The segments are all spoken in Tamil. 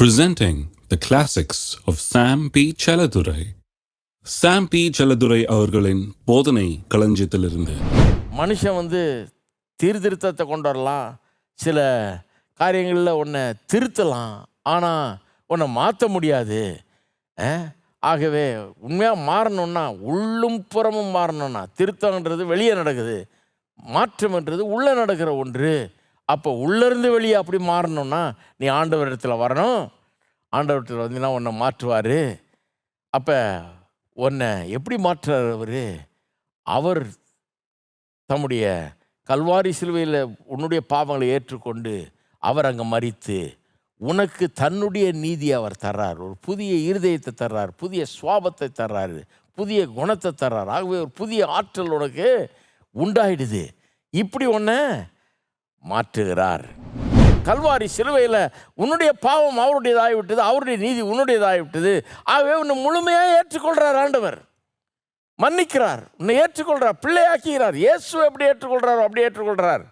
presenting the classics of Sam P. Chaladurai. Sam P. Chaladurai அவர்களின் போதனை களஞ்சியத்திலிருந்து. மனுஷன் வந்து சீர்திருத்தத்தை கொண்டு வரலாம். சில காரியங்களில் உன்னை திருத்தலாம். ஆனால் உன்னை மாற்ற முடியாது. ஆகவே உண்மையாக மாறணும்னா உள்ளும் புறமும் மாறணும்னா திருத்தம்ன்றது வெளியே நடக்குது. மாற்றம்ன்றது உள்ளே நடக்கிற ஒன்று. அப்போ உள்ளேருந்து வெளியே அப்படி மாறணும்னா நீ ஆண்டவரிடத்தில் வரணும். ஆண்டவரத்தில் வந்தீங்கன்னா உன்னை மாற்றுவார். அப்போ உன்னை எப்படி மாற்றுறார் அவர்? அவர் தம்முடைய கல்வாரி சிலுவையில் உன்னுடைய பாவங்களை ஏற்றுக்கொண்டு அவர் அங்கே மறித்து உனக்கு தன்னுடைய நீதியை அவர் தர்றார். ஒரு புதிய இருதயத்தை தர்றார் புதிய சுவாபத்தை தர்றாரு புதிய குணத்தை தர்றார். ஆகவே ஒரு புதிய ஆற்றல் உனக்கு உண்டாயிடுது. இப்படி ஒன்று மாற்றுகிறார். கல்வாரி சிலுவையில் உன்னுடைய பாவம் அவருடையதாகி விட்டது அவருடைய நீதி உன்னுடையதாகி விட்டது ஆகவே உன்னை முழுமையாக ஏற்றுக்கொள்கிறார் ஆண்டவர். மன்னிக்கிறார். உன்னை ஏற்றுக்கொள்கிறார் பிள்ளையாக்குகிறார். இயேசு எப்படி ஏற்றுக்கொள்கிறாரோ அப்படி ஏற்றுக்கொள்கிறார்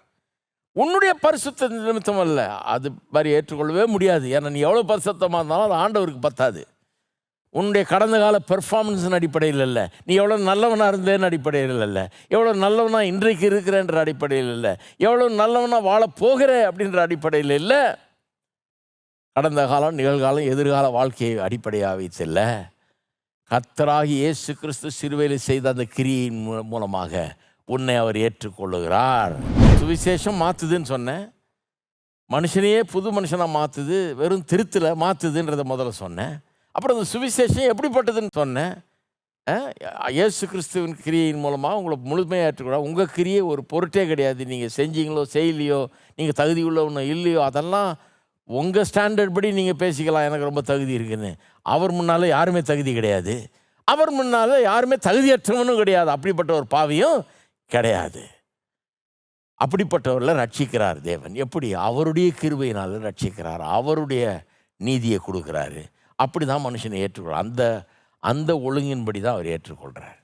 உன்னுடைய பரிசுத்த நிமித்தம் அல்ல. அது மாதிரி ஏற்றுக்கொள்ளவே முடியாது. ஏன்னா நீ எவ்வளோ பரிசுத்தமாக இருந்தாலும் அது ஆண்டவருக்கு பத்தாது. உன்னுடைய கடந்த கால பெர்ஃபார்மன்ஸின் அடிப்படையில் இல்லை நீ எவ்வளோ நல்லவனாக இருந்தேன்னு அடிப்படையில் இல்லை எவ்வளோ நல்லவனாக இன்றைக்கு இருக்கிறேன்ற அடிப்படையில் இல்லை எவ்வளோ நல்லவனாக வாழப்போகிற அப்படின்ற அடிப்படையில் இல்லை. கடந்த காலம் நிகழ்காலம் எதிர்கால வாழ்க்கையை அடிப்படையாக வைத்தில்ல கத்தராகி இயேசு கிறிஸ்து சிறுவையில் செய்த அந்த கிரியின் மூ- மூலமாக உன்னை அவர் ஏற்றுக்கொள்ளுகிறார். சுவிசேஷம் மாற்றுதுன்னு சொன்னேன். மனுஷனையே புது மனுஷனாக மாற்றுது வெறும் திருத்தில் மாற்றுதுன்றதை முதல்ல சொன்னேன். அப்புறம் இந்த சுவிசேஷம் எப்படிப்பட்டதுன்னு சொன்னேன். இயேசு கிறிஸ்துவின் கிரியையின் மூலமாக உங்களை முழுமையாக ஏற்றுக்கூடாது உங்கள் கிரியை ஒரு பொருட்டே கிடையாது. நீங்கள் செஞ்சீங்களோ செய்யலையோ நீங்கள் தகுதி உள்ளவனோ இல்லையோ அதெல்லாம் உங்கள் ஸ்டாண்டர்ட் படி நீங்கள் பேசிக்கலாம். எனக்கு ரொம்ப தகுதி இருக்குன்னு. அவர் முன்னால் யாருமே தகுதி கிடையாது. அவர் முன்னால் யாருமே தகுதியற்றவனும் கிடையாது. அப்படிப்பட்ட ஒரு பாவியும் கிடையாது. அப்படிப்பட்டவர்களை ரட்சிக்கிறார் தேவன். எப்படி? அவருடைய கிருபையினால் ரட்சிக்கிறார். அவருடைய நீதியை கொடுக்குறாரு. அப்படி தான் மனுஷனை ஏற்றுக்கொள் அந்த அந்த ஒழுங்கின்படி தான் அவர் ஏற்றுக்கொள்கிறார்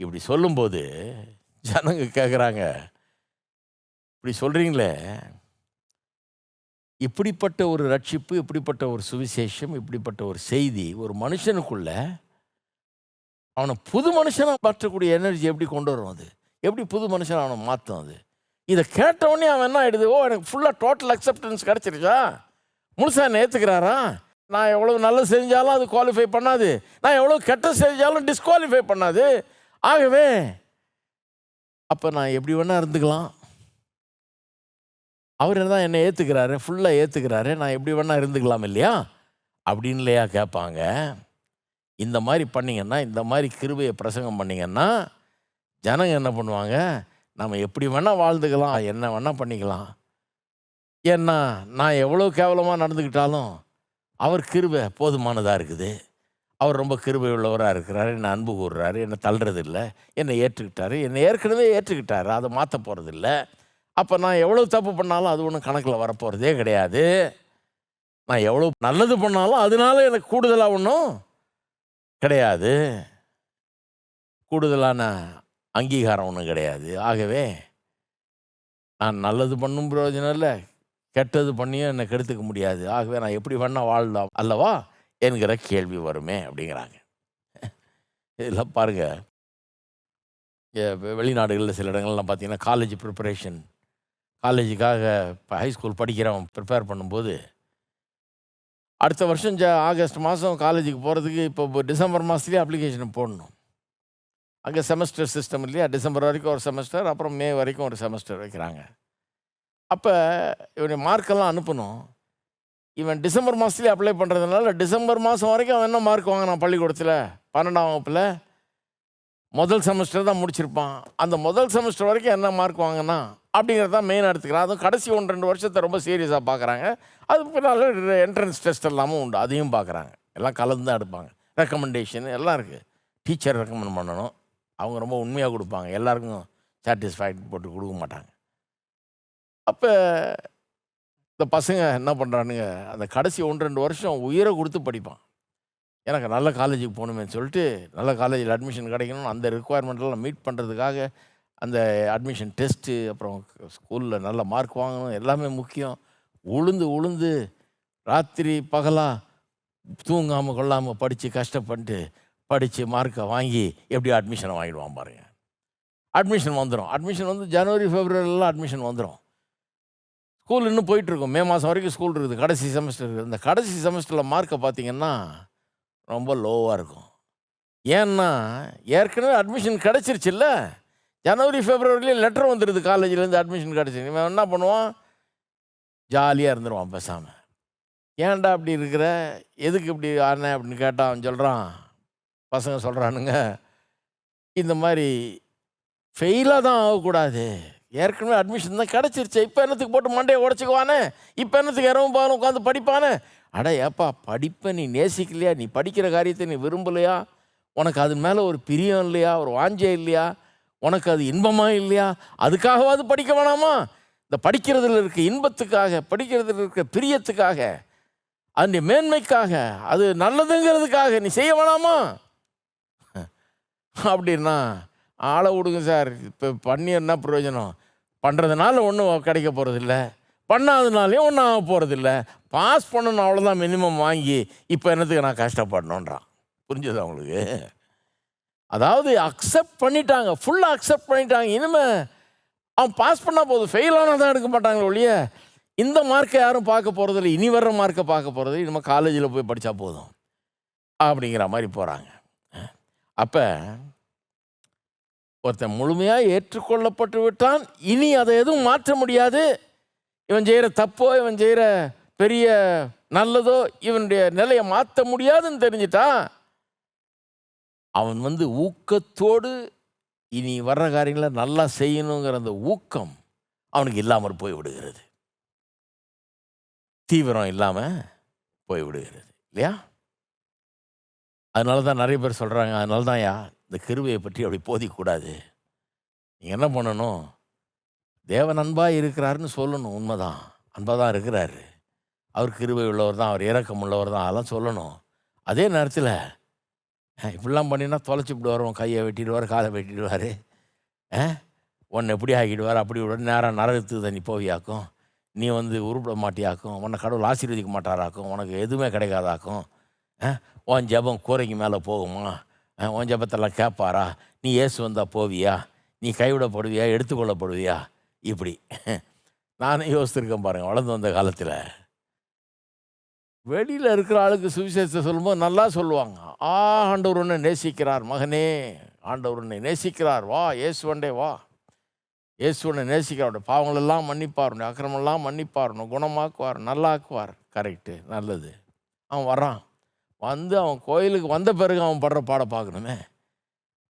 இப்படி சொல்லும்போது ஜனங்க கேட்குறாங்க இப்படி சொல்கிறீங்களே இப்படிப்பட்ட ஒரு ரட்சிப்பு இப்படிப்பட்ட ஒரு சுவிசேஷம் இப்படிப்பட்ட ஒரு செய்தி ஒரு மனுஷனுக்குள்ள அவனை புது மனுஷனை மாற்றக்கூடிய எனர்ஜி எப்படி கொண்டு வரும் அது? எப்படி புது மனுஷன் அவனை மாற்றும் அது? இதை கேட்டவொடனே அவன் என்ன ஆகிடுது ஓ எனக்கு ஃபுல்லாக டோட்டல் அக்செப்டன்ஸ் கிடச்சிருச்சா? முழுசாக என்னை ஏற்றுக்கிறாரா நான் எவ்வளோ நல்லது செஞ்சாலும் அது குவாலிஃபை பண்ணாது. நான் எவ்வளோ கெட்ட செஞ்சாலும் டிஸ்குவாலிஃபை பண்ணாது. ஆகவே அப்போ நான் எப்படி வேணால் இருந்துக்கலாம். அவர் தான் என்னை ஏற்றுக்கிறாரு ஃபுல்லாக ஏற்றுக்கிறாரு நான் எப்படி வேணால் இருந்துக்கலாம் இல்லையா? அப்படின்னு இல்லையா கேட்பாங்க. இந்த மாதிரி பண்ணிங்கன்னா இந்த மாதிரி கிருபையை பிரசங்கம் பண்ணிங்கன்னா ஜனங்க என்ன பண்ணுவாங்க? நம்ம எப்படி வேணால் வாழ்ந்துக்கலாம் என்ன வேணால் பண்ணிக்கலாம். ஏன்னா நான் எவ்வளோ கேவலமாக நடந்துக்கிட்டாலும் அவர் கிருபை போதுமானதாக இருக்குது. அவர் ரொம்ப கிருபை உள்ளவராக இருக்கிறாரு என்னை அன்பு கூறுறாரு என்னை தள்ளுறது இல்லை என்னை ஏற்றுக்கிட்டாரு என்னை ஏற்கனவே ஏற்றுக்கிட்டாரு அதை மாற்ற போகிறது இல்லை அப்போ நான் எவ்வளோ தப்பு பண்ணாலும் அது ஒன்றும் கணக்கில் வரப்போகிறதே கிடையாது. நான் எவ்வளோ நல்லது பண்ணாலும் அதனால எனக்கு கூடுதலாக ஒன்றும் கிடையாது. கூடுதலான அங்கீகாரம் ஒன்றும் கிடையாது. ஆகவே நான் நல்லது பண்ணும் பிரயோஜனம் இல்லை கெட்டது பண்ணியும் என்னை கெடுத்துக்க முடியாது. ஆகவே நான் எப்படி வேணால் வாழலாம் அல்லவா என்கிற கேள்வி வருமே அப்படிங்கிறாங்க. இதெல்லாம் பாருங்கள் வெளிநாடுகளில் சில இடங்கள்லாம் பார்த்தீங்கன்னா காலேஜ் ப்ரிப்பரேஷன் காலேஜுக்காக இப்போ ஹைஸ்கூல் படிக்கிறவன் ப்ரிப்பேர் பண்ணும்போது அடுத்த வருஷம் ஜ ஆகஸ்ட் மாதம் காலேஜுக்கு போகிறதுக்கு இப்போ இப்போ டிசம்பர் மாதத்துலேயே அப்ளிகேஷன் போடணும். அங்கே செமஸ்டர் சிஸ்டம் இல்லையா? டிசம்பர் வரைக்கும் ஒரு செமஸ்டர் அப்புறம் மே வரைக்கும் ஒரு செமஸ்டர் வைக்கிறாங்க. அப்போ இவனுடைய மார்க்கெல்லாம் அனுப்பணும். இவன் டிசம்பர் மாதத்துலேயே அப்ளை பண்ணுறதுனால டிசம்பர் மாதம் வரைக்கும் அவன் என்ன மார்க் வாங்கினான் பள்ளிக்கூடத்தில்? பன்னெண்டாம் வகுப்பில்? முதல் செமஸ்டர் தான் முடிச்சிருப்பான். அந்த முதல் செமஸ்டர் வரைக்கும் என்ன மார்க் வாங்கினா அப்படிங்கிறது தான் மெயின் எடுத்துக்கிறான். அதுவும் கடைசி ஒன்று ரெண்டு வருஷத்தை ரொம்ப சீரியஸாக பார்க்குறாங்க அது பின்னால் என்ட்ரன்ஸ் டெஸ்ட் எல்லாமும் உண்டு. அதையும் பார்க்குறாங்க எல்லாம் கலந்து தான் எடுப்பாங்க. ரெக்கமெண்டேஷன் எல்லாம் இருக்குது டீச்சர் ரெக்கமெண்ட் பண்ணணும். அவங்க ரொம்ப உண்மையாக கொடுப்பாங்க. எல்லாருக்கும் சாட்டிஸ்ஃபைட் போட்டு கொடுக்க மாட்டாங்க. அப்போ இந்த பசங்க என்ன பண்ணுறானுங்க அந்த கடைசி ஒன்று ரெண்டு வருஷம் உயிரை கொடுத்து படிப்பான். எனக்கு நல்ல காலேஜுக்கு போகணுமேன்னு சொல்லிட்டு நல்ல காலேஜில் அட்மிஷன் கிடைக்கணும் அந்த ரெக்குவயர்மெண்ட்லாம் மீட் பண்ணுறதுக்காக அந்த அட்மிஷன் டெஸ்ட்டு அப்புறம் ஸ்கூலில் நல்ல மார்க் வாங்கணும் எல்லாமே முக்கியம். உளுந்து உளுந்து ராத்திரி பகலாக தூங்காமல் கொள்ளாமல் படித்து கஷ்டப்பட்டு படித்து மார்க்கை வாங்கி எப்படி அட்மிஷனை வாங்கிடுவான் பாருங்க. அட்மிஷன் வந்துடும் அட்மிஷன் வந்து ஜனவரி ஃபெப்ரவரிலாம் அட்மிஷன் வந்துடும் ஸ்கூல் இன்னும் போயிட்டுருக்கும். மே மாதம் வரைக்கும் ஸ்கூல் இருக்குது. கடைசி செமஸ்டர் இருக்குது. இந்த கடைசி செமஸ்டரில் மார்க்கை பார்த்தீங்கன்னா ரொம்ப லோவாக இருக்கும். ஏன்னா ஏற்கனவே அட்மிஷன் கிடச்சிருச்சுல்ல? ஜனவரி ஃபெப்ரவரிலேயே லெட்டர் வந்துடுது காலேஜ்லேருந்து அட்மிஷன் கிடச்சிருக்கு இவன் என்ன பண்ணுவான்? ஜாலியாக இருந்துருவான் பேசாமல் ஏன்டா அப்படி இருக்கிற? எதுக்கு இப்படி ஆனேன் அப்படின்னு கேட்டான் அவன் சொல்கிறான் பசங்க சொல்கிறானுங்க இந்த மாதிரி ஃபெயிலாக தான் ஆகக்கூடாது. ஏற்கனவே அட்மிஷன் தான் கிடச்சிருச்சு. இப்போ என்னத்துக்கு போட்டு மண்டையை உடச்சிக்குவானே? இப்போ என்னத்துக்கு இரவும் பாலும் உட்காந்து படிப்பானே? அட ஏப்பா படிப்பை நீ நேசிக்கலையா? நீ படிக்கிற காரியத்தை நீ விரும்பலையா? உனக்கு அது மேலே ஒரு பிரியம் இல்லையா? ஒரு வாஞ்சை இல்லையா? உனக்கு அது இன்பமாக இல்லையா? அதுக்காகவாது படிக்க வேணாமா? இந்த படிக்கிறதுல இருக்க இன்பத்துக்காக படிக்கிறதுல இருக்க பிரியத்துக்காக அதனுடைய மேன்மைக்காக அது நல்லதுங்கிறதுக்காக நீ செய்ய வேணாமா? அப்படின்னா ஆளை விடுங்க சார். இப்போ பண்ணி என்ன பிரயோஜனம்? பண்ணுறதுனால ஒன்றும் கிடைக்க போகிறதில்ல பண்ணாதனாலையும் ஒன்றும் ஆக போகிறதில்ல பாஸ் பண்ணணும் அவ்வளோதான் மினிமம் வாங்கி இப்போ என்னத்துக்கு நான் கஷ்டப்படணுன்றான் புரிஞ்சது அவங்களுக்கு அதாவது அக்செப்ட் பண்ணிட்டாங்க. ஃபுல்லாக அக்செப்ட் பண்ணிட்டாங்க. இனிமே அவன் பாஸ் பண்ணால் போதும் ஃபெயில் ஆனால் தான் எடுக்க மாட்டாங்களே ஒழிய இந்த மார்க்கை யாரும் பார்க்க போகிறதில்ல இனி வர்ற மார்க்கை பார்க்க போகிறது இனிமேல் காலேஜில் போய் படித்தா போதும். அப்படிங்கிற மாதிரி போகிறாங்க அப்போ ஒருத்தன் முழுமையாக ஏற்றுக்கொள்ளப்பட்டு விட்டான். இனி அதை எதுவும் மாற்ற முடியாது. இவன் செய்கிற தப்போ இவன் செய்கிற பெரிய நல்லதோ இவனுடைய நிலையை மாற்ற முடியாதுன்னு தெரிஞ்சிட்டான். அவன் வந்து ஊக்கத்தோடு இனி வர்ற காரியங்களை நல்லா செய்யணுங்கிற அந்த ஊக்கம் அவனுக்கு இல்லாமல் போய் விடுகிறது. தீவிரம் இல்லாமல் போய் விடுகிறது. இல்லையா? அதனால தான் நிறைய பேர் சொல்கிறாங்க அதனால தான் யா இந்த கிருவையை பற்றி அப்படி போதிக்கக்கூடாது. நீங்கள் என்ன பண்ணணும்? தேவன் அன்பாக இருக்கிறாருன்னு சொல்லணும் உண்மைதான். அன்பாக தான் இருக்கிறாரு. அவர் கிருவை உள்ளவர் தான் அவர் இறக்கம் உள்ளவர் தான் அதெல்லாம் சொல்லணும். அதே நேரத்தில் இப்படிலாம் பண்ணினா தொலைச்சி விடுவார் உன் கையை வெட்டிடுவார் காலை வெட்டிடுவார். உன்னை எப்படி ஆக்கிடுவார் அப்படி விட நேரம் நரகத்துக்கு தண்ணி போவியாக்கும். நீ வந்து உருப்பிட மாட்டியாக்கும். உன்னை கடவுள் ஆசீர்வதிக்க மாட்டாராக்கும். உனக்கு எதுவுமே கிடைக்காதாக்கும். உன் ஜெபம் கூரைக்கு மேலே போகுமா? உன் ஜெபத்தெல்லாம் கேட்பாரா நீ ஏசு வந்தால் போவியா? நீ கைவிடப்படுவியா? எடுத்துக்கொள்ளப்படுவியா? இப்படி. நானே யோசித்திருக்கேன் பாருங்கள் வளர்ந்து வந்த காலத்தில். வெளியில் இருக்கிற ஆளுக்கு சுவிசேஷத்தை சொல்லும்போது நல்லா சொல்லுவாங்க. ஆ ஆண்டவர் உன்னை நேசிக்கிறார் மகனே. ஆண்டவர் உன்னை நேசிக்கிறார். வா இயேசுவண்டே வா. இயேசுவனை நேசிக்கிறார். பாவங்களெல்லாம் மன்னிப்பார். அக்கிரமெல்லாம் மன்னிப்பார். குணமாக்குவார். நல்லாக்குவார். கரெக்டு நல்லது. அவன் வரான் வந்து அவன் கோயிலுக்கு வந்த பிறகு அவன் படுற பாட பார்க்கணுமே.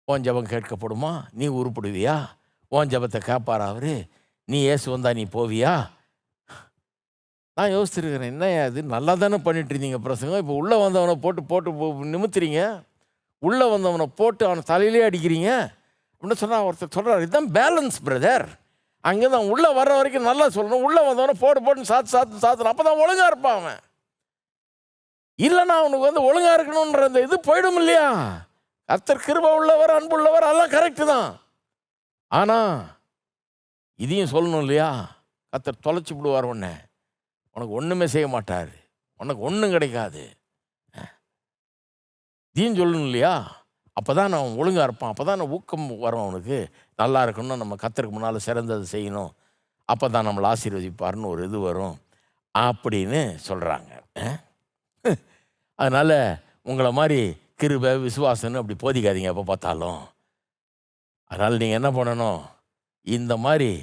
உன் ஜெபம் கேட்கப்படுமா? நீ உருப்படுவியா? உன் ஜபத்தை கேட்பார் அவரு? நீ ஏசு வந்தா நீ போவியா? நான் யோசிச்சிருக்கிறேன் என்ன அது நல்லா தானே பண்ணிட்டு இருந்தீங்க பிரசங்கம். இப்போ உள்ளே வந்தவனை போட்டு போட்டு போ- நிமித்துறீங்க. உள்ளே வந்தவனை போட்டு அவனை தலையிலே அடிக்கிறீங்க. அப்படின்னு சொன்னால் ஒருத்தர் சொல்கிறார் இதுதான் பேலன்ஸ் பிரதர் அங்கே தான் உள்ளே வர்ற வரைக்கும் நல்லா சொல்லணும். உள்ளே வந்தவனை போட்டு போட்டு சாத்து சாத்து சாத்தணும் அப்போ தான் ஒழுங்காக இருப்பான் அவன். இல்லைன்னா அவனுக்கு வந்து ஒழுங்காக இருக்கணுன்ற அந்த இது போயிடும் இல்லையா? கர்த்தர் கிருப உள்ளவர் அன்புள்ளவர் அதெல்லாம் கரெக்டு தான். ஆனால் இதையும் சொல்லணும் இல்லையா? கர்த்தர் தொலைச்சி விடுவார் உன்னை. உனக்கு ஒன்றுமே செய்ய மாட்டார். உனக்கு ஒன்றும் கிடைக்காது. இதையும் சொல்லணும் இல்லையா? அப்போ தான் அவன் ஒழுங்காக இருப்பான். அப்போ தான் ஊக்கம் வரும் அவனுக்கு. நல்லா இருக்கணும் நம்ம கத்தருக்கு முன்னால் சிறந்ததை செய்யணும். அப்போ தான் நம்மளை ஆசீர்வதிப்பார்னு ஒரு இது வரும். அப்படின்னு சொல்கிறாங்க அதனால் உங்களை மாதிரி கிருபை விசுவாசம்னு அப்படி போதிக்காதீங்க எப்போ பார்த்தாலும். அதனால் நீங்கள் என்ன பண்ணணும்? இந்த மாதிரி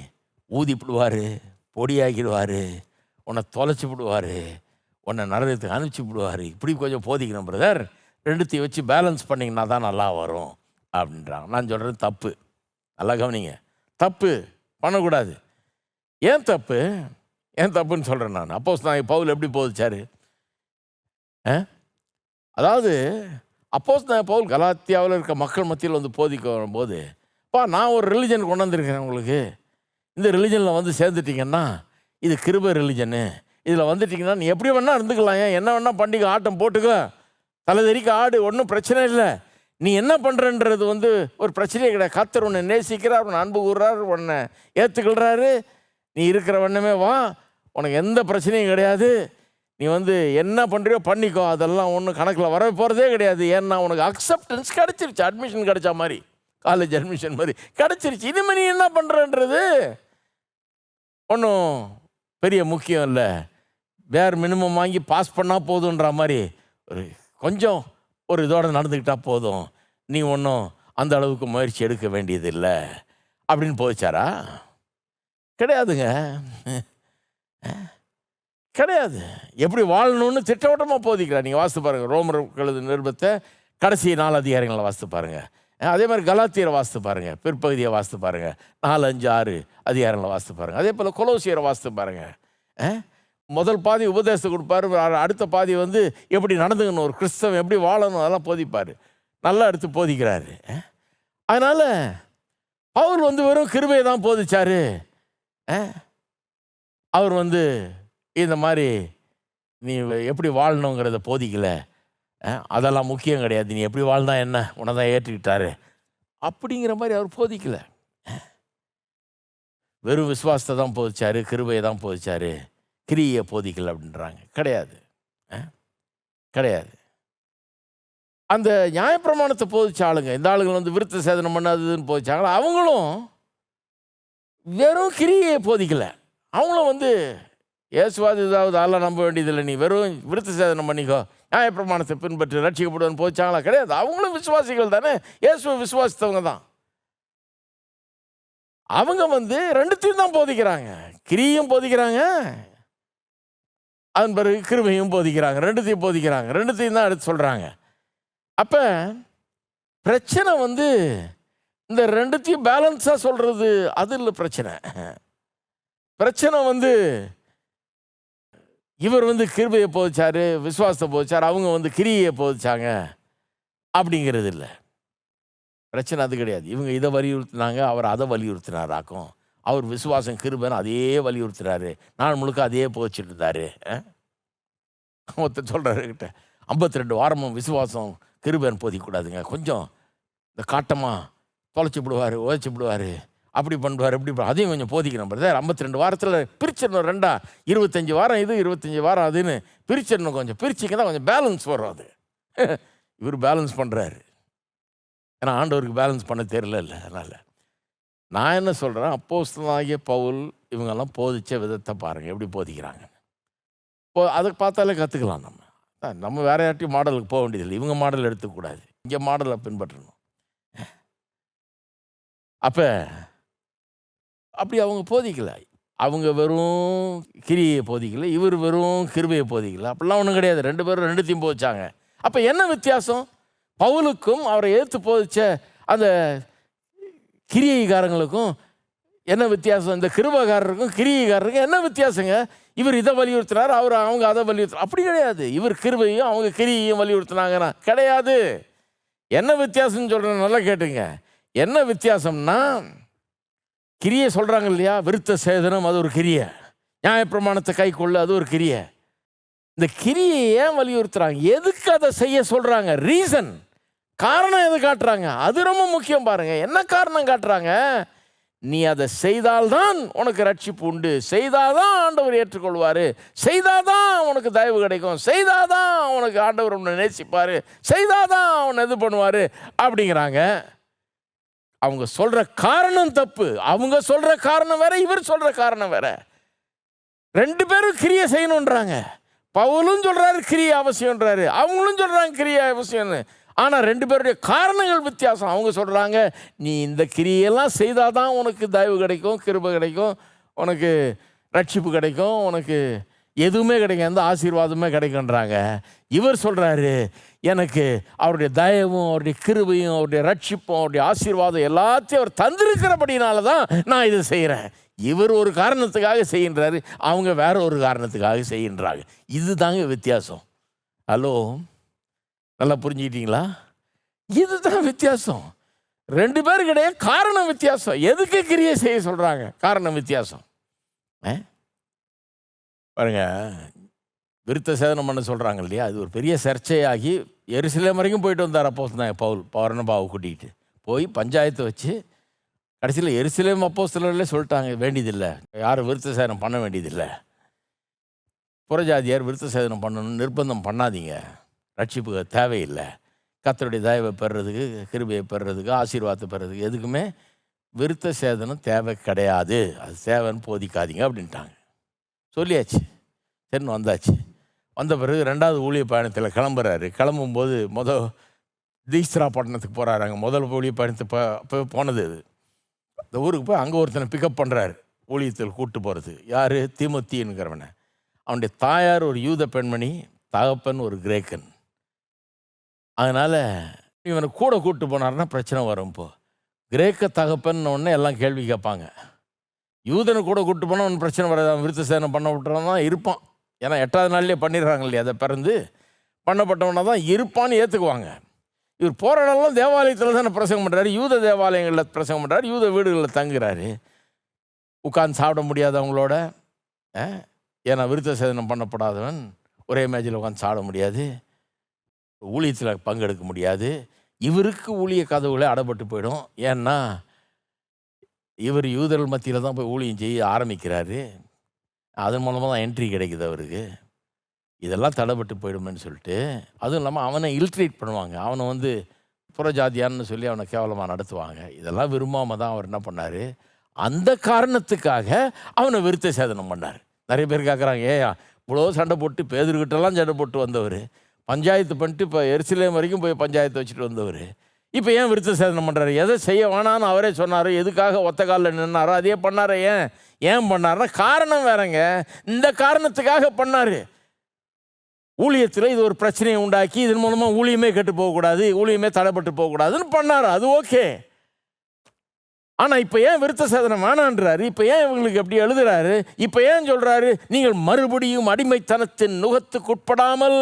ஊதிப்பிடுவார் பொடியாக்கிடுவார் உன்னை தொலைச்சி விடுவார் உன்னை நரகத்துக்கு அனுப்பிச்சி விடுவார் இப்படி கொஞ்சம் போதிக்கணும் பிரதர் ரெண்டுத்தையும் வச்சு பேலன்ஸ் பண்ணிங்கன்னா தான் நல்லா வரும் அப்படின்றாங்க. நான் சொல்கிறது தப்பு. நல்லா கவனிங்க. தப்பு பண்ணக்கூடாது. ஏன் தப்பு? ஏன் தப்புன்னு சொல்கிறேன் நான். அப்போஸ் நான் பவுல் எப்படி போதிச்சாரு? ஆ? அதாவது அப்போஸ் நான் பவுல் கலாத்தியாவில் இருக்க மக்கள் மத்தியில் வந்து போதிக்க வரும்போது பா நான் ஒரு ரிலிஜன் கொண்டு வந்திருக்கிறேன் உங்களுக்கு. இந்த ரிலிஜனில் வந்து சேர்ந்துட்டீங்கன்னா இது கிருப ரிலிஜனு இதில் வந்துட்டீங்கன்னா நீ எப்படி வேணால் இருந்துக்கலாம். ஏன் என்ன வேணால் பண்டிகை ஆட்டம் போட்டுக்க. தலைதெறிக்க ஆடு ஒன்றும் பிரச்சனை இல்லை. நீ என்ன பண்ணுறன்றது வந்து ஒரு பிரச்சனையே கிடையாது. கத்தர் உன்னை நேசிக்கிறார் உன்னை அன்பு கூறுறார் உன்னை ஏற்றுக்கொள்கிறாரு நீ இருக்கிற வண்ணமே வா. உனக்கு எந்த பிரச்சனையும் கிடையாது. நீ வந்து என்ன பண்ணுறியோ பண்ணிக்கோ. அதெல்லாம் ஒன்றும் கணக்கில் வர போகிறதே கிடையாது. ஏன்னா உனக்கு அக்செப்டன்ஸ் கிடச்சிருச்சு. அட்மிஷன் கிடைச்ச மாதிரி. காலேஜ் அட்மிஷன் மாதிரி. கிடச்சிருச்சு. இனிமேல் நீ என்ன பண்ணுறன்றது ஒன்றும் பெரிய முக்கியம் இல்லை. வேறு மினிமம் வாங்கி பாஸ் பண்ணால் போதுன்ற மாதிரி ஒரு கொஞ்சம் ஒரு இதோடு நடந்துக்கிட்டால் போதும். நீ ஒன்றும் அந்த அளவுக்கு முயற்சி எடுக்க வேண்டியதில்லை. அப்படின்னு போச்சாரா? கிடையாதுங்க. கிடையாது. எப்படி வாழணும்னு திட்டவட்டமாக போதிக்கிறார் நீங்கள் வாசித்து பாருங்கள் ரோமர் கழுது நிருபத்தை கடைசி நாலு அதிகாரங்களை வாசித்து பாருங்கள் அதே மாதிரி கலாத்தியரை வாசித்து பாருங்கள் பிற்பகுதியை வாசித்து பாருங்கள் நாலு அஞ்சு ஆறு அதிகாரங்களை வாசித்து பாருங்கள் அதே போல் கொலோசியரை வாசித்து பாருங்கள் முதல் பாதி உபதேசத்தை கொடுப்பாரு. அடுத்த பாதி வந்து எப்படி நடந்துக்கணும் ஒரு கிறிஸ்தவன் எப்படி வாழணும் அதெல்லாம் போதிப்பார். நல்லா எடுத்து போதிக்கிறாரு. அதனால் அவர் வந்து வெறும் கிருபையை தான் போதிச்சாரு. அவர் வந்து இந்த மாதிரி நீ எப்படி வாழணுங்கிறத போதிக்கல. அதெல்லாம் முக்கியம் கிடையாது. நீ எப்படி வாழ்ந்தா என்ன? உன்னை தான் ஏற்றுக்கிட்டாரு. அப்படிங்கிற மாதிரி அவர் போதிக்கல. வெறும் விசுவாசத்தை தான் போதிச்சாரு கிருபையை தான் போதிச்சாரு. கிரியை போதிக்கல அப்படின்றாங்க. கிடையாது. கிடையாது. அந்த நியாயப்பிரமாணத்தை போதிச்ச ஆளுங்க இந்த ஆளுங்க வந்து விருத்த சேதனம் பண்ணாததுன்னு போதிச்சாங்களா? அவங்களும் வெறும் கிரியை போதிக்கல. அவங்களும் வந்து இயேசுவாது ஏதாவது அதெல்லாம் நம்ப வேண்டியதில்லை. நீ வெறும் விருத்த சேதனம் பண்ணிக்கோ. நியாயப்பிரமாணத்தை பின்பற்றி ரட்சிக்கப்படுவன் போச்சாங்களா? கிடையாது. அவங்களும் விசுவாசிகள் தானே. இயேசுவை விசுவாசித்தவங்க தான். அவங்க வந்து ரெண்டுத்தையும் தான் போதிக்கிறாங்க. கிரியும் போதிக்கிறாங்க. அதன் பிறகு கிருமையும் போதிக்கிறாங்க. ரெண்டுத்தையும் போதிக்கிறாங்க. ரெண்டுத்தையும் தான் எடுத்து சொல்கிறாங்க அப்போ பிரச்சனை வந்து இந்த ரெண்டுத்தையும் பேலன்ஸாக சொல்கிறது அது இல்லை பிரச்சனை. பிரச்சனை வந்து இவர் வந்து கிருபையை போதிச்சார் விசுவாசத்தை போதிச்சார் அவங்க வந்து கிரியை போதிச்சாங்க அப்படிங்கிறது இல்லை. பிரச்சனை அது கிடையாது. இவங்க இதை வலியுறுத்தினாங்க அவர் அதை வலியுறுத்தினாராக்கும். அவர் விசுவாசம் கிருபன் அதையே வலியுறுத்துறாரு. நாள் முழுக்க அதையே போதிச்சுட்டு இருந்தாரு ஒருத்தர் சொல்கிறாரு கிட்ட ஐம்பத்தி ரெண்டு வாரமும் விசுவாசம் கிருபன் போதிக்கூடாதுங்க கொஞ்சம் இந்த காட்டமாக தொலைச்சி விடுவார் உழைச்சி விடுவார். அப்படி பண்ணுவார் இப்படி பண்ணுவார். அதையும் கொஞ்சம் போதிக்கிறேன் பிரதர். ஐம்பத்தி ரெண்டு வாரத்தில் பிரிச்சிடணும் ரெண்டா. இருபத்தஞ்சி வாரம் இது இருபத்தஞ்சி வாரம் அதுன்னு பிரிச்சிடணும் கொஞ்சம். பிரிச்சிங்கன்னா கொஞ்சம் பேலன்ஸ் வரும் அது. இவர் பேலன்ஸ் பண்ணுறாரு ஏன்னா ஆண்டவருக்கு பேலன்ஸ் பண்ண தெரியல இல்லை அதனால். நான் என்ன சொல்கிறேன் அப்போஸ்தலாகிய பவுல் இவங்கெல்லாம் போதித்த விதத்தை பாருங்கள் எப்படி போதிக்கிறாங்க இப்போ அதை பார்த்தாலே கற்றுக்கலாம் நம்ம. அதான் நம்ம வேற யார்ட்டையும் மாடலுக்கு போக வேண்டியதில்லை. இவங்க மாடல் எடுத்துக்கூடாது இங்கே மாடலை பின்பற்றணும். அப்போ அப்படி அவங்க போதிக்கலை. அவங்க வெறும் கிரியை போதிக்கல இவர் வெறும் கிருபையை போதிக்கல. அப்படிலாம் ஒன்றும் கிடையாது. ரெண்டு பேரும் ரெண்டுத்தையும் போதிச்சாங்க. அப்போ என்ன வித்தியாசம்? பவுலுக்கும் அவரை ஏற்று போதிச்ச அந்த கிரியைக்காரங்களுக்கும் என்ன வித்தியாசம்? இந்த கிருபகாரருக்கும் கிரியைக்காரருக்கும் என்ன வித்தியாசங்க? இவர் இதை வலியுறுத்தினார் அவர் அவங்க அதை வலியுறுத்தினார். அப்படி கிடையாது. இவர் கிருபையும் அவங்க கிரியையும் வலியுறுத்தினாங்கன்னா கிடையாது. என்ன வித்தியாசம்னு சொல்கிறேன் நல்லா கேட்டுங்க. என்ன வித்தியாசம்னா கிரியை சொல்கிறாங்க இல்லையா விருத்த சேதனம் அது ஒரு கிரியை. நியாயப்பிரமாணத்தை கை கொள்ள அது ஒரு கிரியை. இந்த கிரியை ஏன் வலியுறுத்துகிறாங்க எதுக்கு அதை செய்ய சொல்கிறாங்க ரீசன். காரணம் எது காட்டுறாங்க? அது ரொம்ப முக்கியம் பாருங்கள் என்ன காரணம் காட்டுறாங்க? நீ அதை செய்தால்தான் உனக்கு ரட்சிப்பு உண்டு. செய்தாதான் ஆண்டவர் ஏற்றுக்கொள்வார். செய்தாதான் உனக்கு தயவு கிடைக்கும். செய்தாதான் உனக்கு ஆண்டவர் உன்னை நேசிப்பார். செய்தாதான் அவனை இது பண்ணுவார். அப்படிங்கிறாங்க. அவங்க சொல்ற காரணம் தப்பு. அவங்க சொல்ற காரணம் வேற இவர் சொல்ற காரணம் வேற. ரெண்டு பேரும் கிரியை செய்யணுன்றாங்க. பவுலும் சொல்றாரு கிரியை அவசியம்ன்றாரு. அவங்களும் சொல்றாங்க கிரியை அவசியம்னு. ஆனால் ரெண்டு பேருடைய காரணங்கள் வித்தியாசம். அவங்க சொல்கிறாங்க நீ இந்த கிரியெல்லாம் செய்தால் தான் உனக்கு தயவு கிடைக்கும் கிருப கிடைக்கும் உனக்கு ரட்சிப்பு கிடைக்கும் உனக்கு எதுவுமே கிடைக்கும் எந்த ஆசீர்வாதமே கிடைக்குன்றாங்க இவர் சொல்கிறாரு எனக்கு அவருடைய தயவும் அவருடைய கிருபையும் அவருடைய ரட்சிப்பும் அவருடைய ஆசீர்வாதம் எல்லாத்தையும் அவர் தந்திருக்கிறபடினால தான் நான் இதை செய்கிறேன் இவர் ஒரு காரணத்துக்காக செய்கின்றாரு அவங்க வேற ஒரு காரணத்துக்காக செய்கின்றாங்க. இதுதாங்க வித்தியாசம். ஹலோ நல்லா புரிஞ்சுக்கிட்டீங்களா? இதுதான் வித்தியாசம். ரெண்டு பேருக்கிடையே காரணம் வித்தியாசம். எதுக்கு கிரியை செய்ய சொல்கிறாங்க காரணம் வித்தியாசம். ஆ? பாருங்க. விருத்த சேதனம் பண்ண சொல்கிறாங்க இல்லையா? அது ஒரு பெரிய சர்ச்சையாகி எருசலேம் வரைக்கும் போயிட்டு வந்தார் அப்போ தான் பவுல் பௌர்ணபாவை கூட்டிகிட்டு போய் பஞ்சாயத்தை வச்சு கடைசியில் எருசலேம் அப்போ சொல்லிட்டாங்க வேண்டியதில்லை. யாரும் விருத்த சேதனம் பண்ண வேண்டியதில்லை. புறஜாதியார் விருத்த சேதனம் பண்ணணும்னு நிர்பந்தம் பண்ணாதீங்க. ரட்சிப்பு தேவையில்லை. கத்தருடைய தயவை பெறுறதுக்கு கிருபையை பெறுறதுக்கு ஆசீர்வாதத்தை பெறுறதுக்கு எதுக்குமே விருத்த சேதனம் தேவை கிடையாது. அது தேவைன்னு போதிக்காதீங்க அப்படின்ட்டாங்க. சொல்லியாச்சு. சரின்னு வந்தாச்சு. வந்த பிறகு ரெண்டாவது ஊழிய பயணத்தில் கிளம்புறாரு. கிளம்பும்போது மொதல் தீஸ்ரா பட்டணத்துக்கு போகிறாரு அங்கே முதல் ஊழிய பயணத்து போ போய் போனது அது. இந்த ஊருக்கு போய் அங்கே ஒருத்தனை பிக்கப் பண்ணுறாரு ஊழியத்தில் கூட்டு போகிறது யார்? தீமுத்திங்கிறவனை அவனுடைய தாயார் ஒரு யூத பெண்மணி தகப்பன் ஒரு கிரேக்கன். அதனால் இவனை கூட கூட்டு போனாருன்னா பிரச்சனை வரும் இப்போது கிரேக்க தகப்பன் உடனே எல்லாம் கேள்வி கேட்பாங்க. யூதனை கூட கூட்டு போனால் ஒன்றும் பிரச்சனை வராது. அவன் விருத்த சேதனம் பண்ண விட்டுறவன் தான் இருப்பான். ஏன்னா எட்டாவது நாள்லேயே பண்ணிடுறாங்க இல்லையா? அதை பிறந்து பண்ணப்பட்டவனா தான் இருப்பான்னு ஏற்றுக்குவாங்க இவர் போகிற இடம்லாம் தேவாலயத்தில் தானே பிரசங்கம் பண்ணுறாரு யூத தேவாலயங்களில் பிரசங்கம் பண்ணுறாரு யூத வீடுகளில் தங்குறாரு. உட்காந்து சாப்பிட முடியாது அவங்களோட ஏன்னா விருத்த சேதனம் பண்ணப்படாதவன் ஒரே மேஜில் உட்காந்து சாப்பிட முடியாது. ஊழியத்தில் பங்கெடுக்க முடியாது. இவருக்கு ஊழிய கதவுகளே அடப்பட்டு போயிடும். ஏன்னா இவர் யூதர்கள் மத்தியில் தான் போய் ஊழியம் செய்ய ஆரம்பிக்கிறாரு. அதன் மூலமாக தான் என்ட்ரி கிடைக்குது அவருக்கு. இதெல்லாம் தடைப்பட்டு போயிடுமேன்னு சொல்லிட்டு அதுவும் இல்லாமல் அவனை இல்ட்ரேட் பண்ணுவாங்க. அவனை வந்து புறஜாதியான்னு சொல்லி அவனை கேவலமாக நடத்துவாங்க. இதெல்லாம் விரும்பாமல் தான் அவர் என்ன பண்ணார்? அந்த காரணத்துக்காக அவனை விருத்த சேதனம் பண்ணார். நிறைய பேர் கேட்குறாங்க ஏயா இவ்வளோ சண்டை போட்டு பேதர்கிட்டலாம் சண்டை போட்டு வந்தவர். பஞ்சாயத்து பண்ணிட்டு இப்போ எருசலேம் வரைக்கும் போய் பஞ்சாயத்து வச்சுட்டு வந்தவர். இப்போ ஏன் விருத்த சேதனம் பண்ணுறாரு எதை செய்ய வேணான்னு அவரே சொன்னார். எதுக்காக ஒத்த காலில் நின்னாரோ? அதே பண்ணாரே? ஏன்? ஏன் பண்ணாருன்னா காரணம் வேறங்க. இந்த காரணத்துக்காக பண்ணார். ஊழியத்தில் இது ஒரு பிரச்சனையை உண்டாக்கி இதன் மூலமாக ஊழியமே கெட்டு போகக்கூடாது ஊழியமே தடைப்பட்டு போகக்கூடாதுன்னு பண்ணார். அது ஓகே. ஆனால் இப்போ ஏன் விருத்த சாதனம் வேணான்றாரு? இப்போ ஏன் இவங்களுக்கு எப்படி எழுதுறாரு? இப்போ ஏன் சொல்கிறாரு நீங்கள் மறுபடியும் அடிமைத்தனத்தின் நுகத்துக்கு உட்படாமல்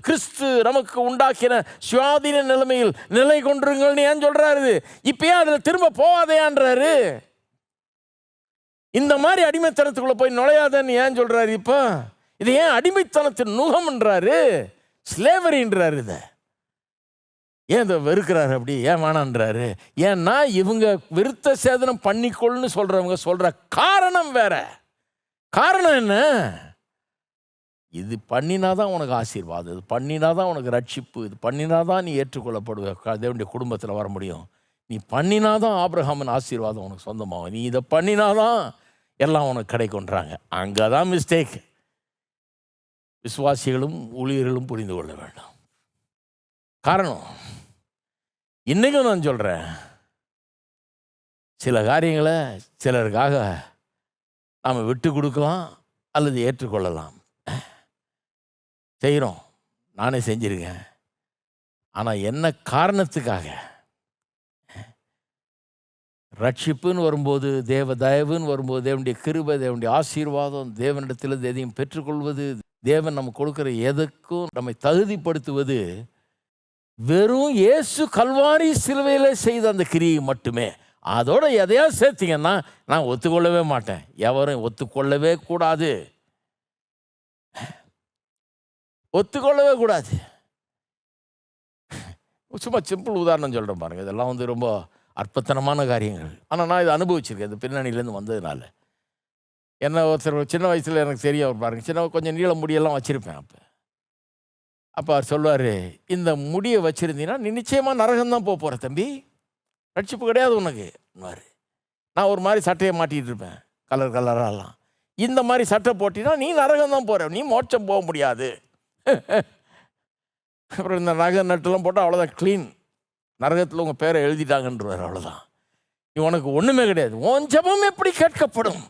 கிறிஸ்து நமக்கு உண்டாக்கின சுவாதீன நிலைமையில் நிலை கொண்டிருங்கள்னு ஏன் சொல்கிறாரு இப்போ ஏன் அதில் திரும்ப போகாதையான்றாரு இந்த மாதிரி அடிமைத்தனத்துக்குள்ளே போய் நுழையாதன்னு ஏன் சொல்கிறாரு இப்போ? இது ஏன் அடிமைத்தனத்தின் நுகம்ன்றாரு? ஸ்லேவரின்றாரு இதை. ஏன் இதை வெறுக்கிறாரு அப்படி? ஏன் வேணான்றாரு ஏன்னா இவங்க விருத்த சேதனம் பண்ணிக்கொள்னு சொல்கிறவங்க சொல்கிற காரணம் வேற. காரணம் என்ன? இது பண்ணினாதான் உனக்கு ஆசீர்வாதம் இது பண்ணினாதான் உனக்கு ரட்சிப்பு இது பண்ணினாதான் நீ ஏற்றுக்கொள்ளப்படுவ. தேவனுடைய குடும்பத்தில் வர முடியும். நீ பண்ணினாதான் ஆபிரகாமின் ஆசீர்வாதம் உனக்கு சொந்தமாகும். நீ இதை பண்ணினாதான் எல்லாம் உனக்கு கிடைக்குன்றாங்க அங்கே தான் மிஸ்டேக் விசுவாசிகளும் ஊழியர்களும் புரிந்து கொள்ள வேண்டும். காரணம் இன்றைக்கும் நான் சொல்கிறேன் சில காரியங்களை சிலருக்காக நாம் விட்டு கொடுக்கலாம் அல்லது ஏற்றுக்கொள்ளலாம். செய்கிறோம் நானே செஞ்சுருக்கேன். ஆனால் என்ன காரணத்துக்காக? ரட்சிப்புன்னு வரும்போது தேவ தயவுன்னு வரும்போது தேவனுடைய கிருபை தேவனுடைய ஆசீர்வாதம் தேவனிடத்தில் எதையும் பெற்றுக்கொள்வது தேவன் நம்ம கொடுக்குற எதுக்கும் நம்மை தகுதிப்படுத்துவது வெறும் இயேசு கல்வாரி சிலுவையில் செய்த அந்த கிரியை மட்டுமே. அதோட எதையா சேர்த்தீங்கன்னா நான் ஒத்துக்கொள்ளவே மாட்டேன். எவரும் ஒத்துக்கொள்ளவே கூடாது. ஒத்துக்கொள்ளவே கூடாது. சும்மா சிம்பிள் உதாரணம் சொல்கிறேன் பாருங்கள் இதெல்லாம் வந்து ரொம்ப அற்பத்தனமான காரியங்கள். ஆனால் நான் இதை அனுபவிச்சிருக்கேன். இந்த பின்னணியிலேருந்து வந்ததுனால. என்ன ஒருத்தர் சின்ன வயசில் எனக்கு தெரியும் பாருங்கள் சின்ன கொஞ்சம் நீள முடியெல்லாம் வச்சுருப்பேன் அப்போ. அப்போ அவர் சொல்லுவார் இந்த முடியை வச்சுருந்தீங்கன்னா நீ நிச்சயமாக நரகம்தான் போக போகிற தம்பி. ரட்சிப்பு கிடையாது உனக்கு. நான் ஒரு மாதிரி சட்டையை மாட்டிகிட்டு இருப்பேன் கலர் கலராலாம் இந்த மாதிரி சட்டை போட்டினா நீ நரகம் தான் போகிற நீ மோட்சம் போக முடியாது. அப்புறம் இந்த நகை நட்டுலாம் போட்டால் அவ்வளோதான் க்ளீன் நரகத்தில் உங்கள் பேரை எழுதிட்டாங்கன்றவர் அவ்வளோதான் உனக்கு ஒன்றுமே கிடையாது. உன் ஜபம் எப்படி கேட்கப்படும்?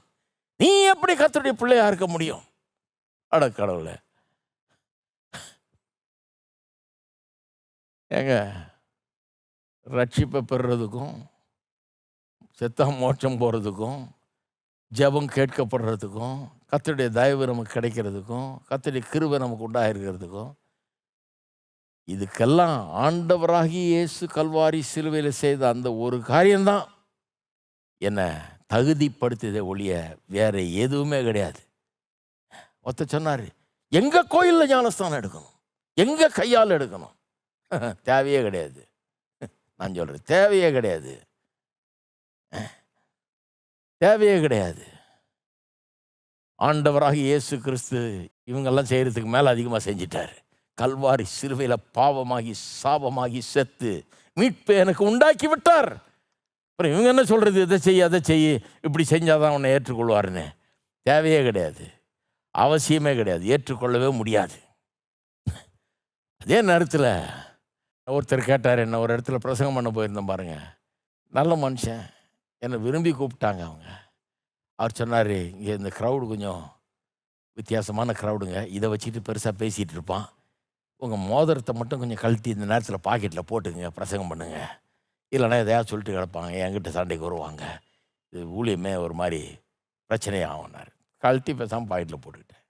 நீ எப்படி கத்தருடைய பிள்ளையாக இருக்க முடியும்? அட கடவுளை. ஏங்க ரட்சிப்பை பெறுறதுக்கும் செத்தா மோட்சம் போகிறதுக்கும் ஜெபம் கேட்கப்படுறதுக்கும் கத்தருடைய தயவு நமக்கு கிடைக்கிறதுக்கும் கத்தருடைய கிருவை நமக்கு உண்டாயிருக்கிறதுக்கும் இதுக்கெல்லாம் ஆண்டவராகி இயேசு கல்வாரி சிலுவையில் செய்த அந்த ஒரு காரியம்தான். என்னை தகுதிப்படுத்தியதை ஒழிய வேற எதுவுமே கிடையாது. ஒருத்தர் சொன்னார் எங்கள் கோயிலில் ஞானஸ்தானம் எடுக்கணும்? எங்கள் கையால் எடுக்கணும்? தேவையே கிடையாது. நான் சொல்கிறேன் தேவையே கிடையாது. தேவையே கிடையாது. ஆண்டவராக இயேசு கிறிஸ்து இவங்கெல்லாம் செய்கிறதுக்கு மேலே அதிகமாக செஞ்சிட்டார். கல்வாரி சிறுவையில் பாவமாகி சாபமாகி செத்து மீட்பை எனக்கு உண்டாக்கி விட்டார். அப்புறம் இவங்க என்ன சொல்கிறது இதை செய்ய அதை செய்ய இப்படி செஞ்சால் தான் உன்னை ஏற்றுக்கொள்வாருன்னு. தேவையே கிடையாது. அவசியமே கிடையாது. ஏற்றுக்கொள்ளவே முடியாது. அதே நேரத்தில் ஒருத்தர் கேட்டார் என்ன ஒரு இடத்துல பிரசங்கம் பண்ண போயிருந்தேன் பாருங்கள் நல்ல மனுஷன். என்னை விரும்பி கூப்பிட்டாங்க அவங்க. அவர் சொன்னார் இங்கே இந்த க்ரௌடு கொஞ்சம் வித்தியாசமான க்ரௌடுங்க இதை வச்சுட்டு பெருசாக பேசிகிட்டு இருப்பான். உங்கள் மோதிரத்தை மட்டும் கொஞ்சம் கழட்டி இந்த நேரத்தில் பாக்கெட்டில் போட்டுங்க பிரசங்கம் பண்ணுங்க. இல்லைன்னா எதையாவது சொல்லிட்டு கிடப்பாங்க என்கிட்ட சண்டைக்கு வருவாங்க. இது ஊழியமே ஒரு மாதிரி பிரச்சனையாகும்னார். கழட்டி பேசாமல் பாக்கெட்டில் போட்டுக்கிட்டேன்.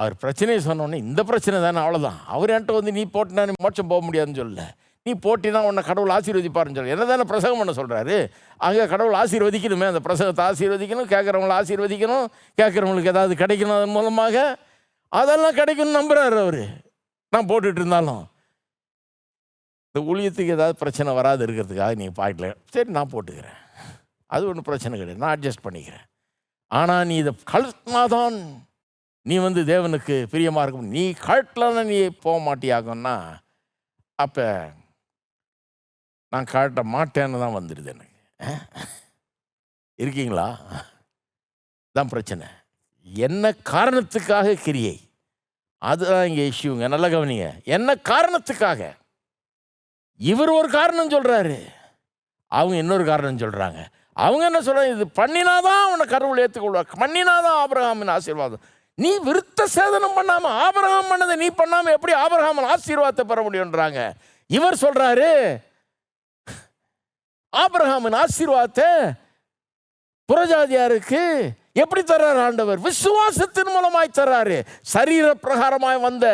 அவர் பிரச்சனையை சொன்னோன்னே இந்த பிரச்சனை தானே அவ்வளோதான் அவர் என்கிட்ட வந்து நீ போட்டினா நீ மோட்சம் போக முடியாதுன்னு சொல்லல. நீ போட்டினா உன்னை கடவுள் ஆசீர்வதிப்பாருன்னு சொல்லி என்ன தானே பிரசங்கம் பண்ண சொல்கிறாரு அங்கே கடவுள் ஆசீர்வதிக்கணுமே அந்த பிரசங்கத்தை ஆசீர்வதிக்கணும் கேட்குறவங்கள ஆசீர்வதிக்கணும் கேட்குறவங்களுக்கு ஏதாவது கிடைக்கணும் அதன் மூலமாக. அதெல்லாம் கிடைக்கும்னு நம்புகிறாரு அவர். நான் போட்டுட்டு இருந்தாலும். இந்த ஊழியத்துக்கு ஏதாவது பிரச்சனை வராது இருக்கிறதுக்காக நீங்கள் பாக்கல. சரி நான் போட்டுக்கிறேன். அது ஒன்றும் பிரச்சனை கிடையாது. நான் அட்ஜஸ்ட் பண்ணிக்கிறேன். ஆனால் நீ இதை கழுத்தினாதான் நீ வந்து தேவனுக்கு பிரியமாக இருக்கும் நீ கழட்டலன்னா நீ போக மாட்டியாகும்னா அப்போ நான் கழட்ட மாட்டேன்னு தான் வந்துடுது எனக்கு. இருக்கீங்களா? தான் பிரச்சனை. என்ன காரணத்துக்காக கிரியை? அதுதான் இங்கே இஷ்யூங்க. நல்லா கவனிங்க. என்ன காரணத்துக்காக? இவர் ஒரு காரணம் சொல்கிறாரு அவங்க இன்னொரு காரணம் சொல்கிறாங்க அவங்க என்ன சொல்கிறாங்க இது பண்ணினாதான் அவனை கடவுள் ஏற்றுக்கொள்வார் பண்ணினாதான் ஆபிரகாமின் ஆசீர்வாதம். நீ விருத்த சேதனம் பண்ணாம ஆபரகம் பண்ணதை நீ பண்ணாம எப்படி ஆபரகாமல் ஆசீர்வாதத்தை பெற முடியும்ன்றாங்க? இவர் சொல்றாரு ஆபரகாமின் ஆசீர்வாதத்தை புறஜாதியாருக்கு எப்படி தர்றாரு ஆண்டவர்? விசுவாசத்தின் மூலமாய் தர்றாரு. சரீர பிரகாரமாய் வந்த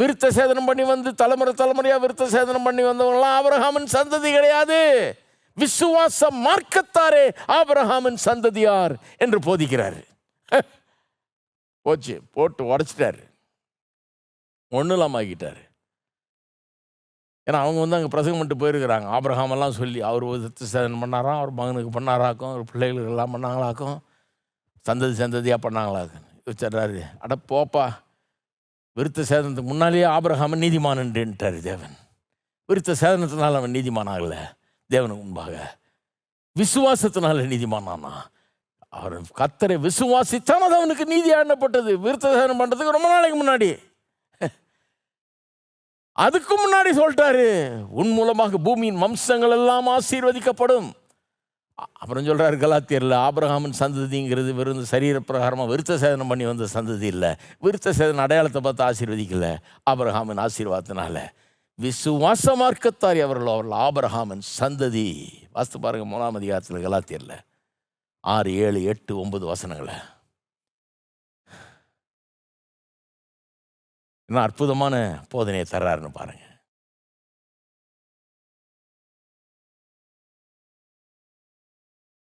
விருத்த சேதனம் பண்ணி வந்து தலைமுறை தலைமுறையா விருத்த சேதனம் பண்ணி வந்தவங்களாம் ஆபரகாமின் சந்ததி கிடையாது. விசுவாச மார்க்கத்தாரே ஆபரகாமின் சந்ததியார் என்று போதிக்கிறார். போச்சு போட்டு உடச்சிட்டாரு. ஒன்றும் இல்லாமல் ஆக்கிட்டார் ஏன்னா அவங்க வந்து அங்கே பிரசங்கம் பண்ணிட்டு போயிருக்கிறாங்க. ஆபிரகாமல்லாம் சொல்லி அவர் விருத்த சேதனம் பண்ணாராம் அவர் மகனுக்கு பண்ணாராக்கும் அவர் பிள்ளைகளுக்கு எல்லாம் பண்ணாங்களாக்கும். சந்ததி சந்ததியாக பண்ணாங்களாக்கும். வச்சிடுறாரு அட போப்பா விருத்த சேதனத்துக்கு முன்னாலேயே ஆபிரகாமன் நீதிமான்ன்றார் தேவன். விருத்த சேதனத்தினால் அவன் நீதிமானாகல தேவனுக்கு முன்பாக. விசுவாசத்தினால நீதிமானானா அவர் கத்தரை விசுவாசித்தான் அது அவனுக்கு நீதி எண்ணப்பட்டது விருத்த சேதனம் பண்ணுறதுக்கு ரொம்ப நாளைக்கு முன்னாடி. அதுக்கு முன்னாடி சொல்லிட்டாரு. உன் மூலமாக பூமியின் வம்சங்கள் எல்லாம் ஆசீர்வதிக்கப்படும். அப்புறம் சொல்கிறார் கலாத்தியரில் ஆபிரகாமின் சந்ததிங்கிறது வெறும் சரீர பிரகாரமாக விருத்த சேதனம் பண்ணி வந்த சந்ததி இல்லை. விருத்த சேதன அடையாளத்தை பார்த்து ஆசீர்வதிக்கல. ஆபிரகாமின் ஆசீர்வாதத்தினால. விசுவாச மார்க்கத்தாரி அவர்கள் அவர்கள் ஆபிரகாமின் சந்ததி. வாஸ்து பாருங்க மூணாம் அதிகாரத்தில் கலாத்தியரில். ஆறு ஏழு எட்டு ஒன்பது வசனங்களை. என்ன அற்புதமான போதனையை தர்றாருன்னு பாருங்கள்